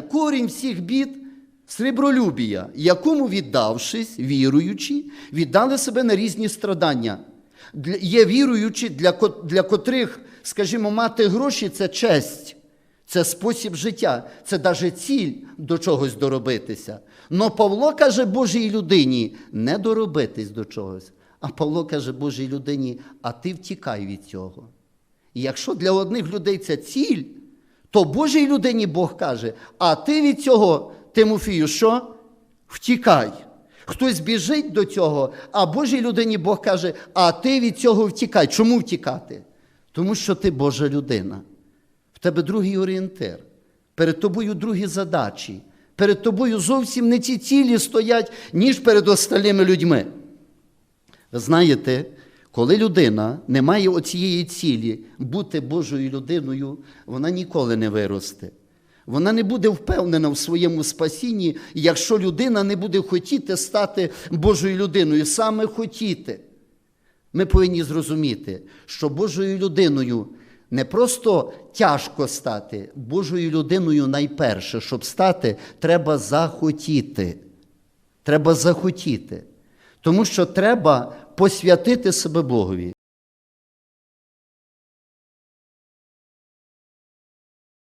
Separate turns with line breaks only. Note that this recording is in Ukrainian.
Корінь всіх бід сребролюбія, якому віддавшись, віруючи, віддали себе на різні страдання. Є віруючі, для, для котрих, скажімо, мати гроші це честь, це спосіб життя, це навіть ціль до чогось доробитися. Но Павло каже Божій людині не доробитись до чогось. А Павло каже Божій людині, а ти втікай від цього. І якщо для одних людей це ціль, то Божій людині Бог каже, а ти від цього, Тимофію, що? Втікай. Хтось біжить до цього, а Божій людині Бог каже, а ти від цього втікай. Чому втікати? Тому що ти Божа людина. В тебе другий орієнтир, перед тобою другі задачі, перед тобою зовсім не ті цілі стоять, ніж перед остальними людьми. Ви знаєте, коли людина не має оцієї цілі бути Божою людиною, вона ніколи не виросте. Вона не буде впевнена в своєму спасінні, якщо людина не буде хотіти стати Божою людиною, саме хотіти. Ми повинні зрозуміти, що Божою людиною не просто тяжко стати, Божою людиною найперше, щоб стати, треба захотіти. Треба захотіти. Тому що треба посвятити себе Богові.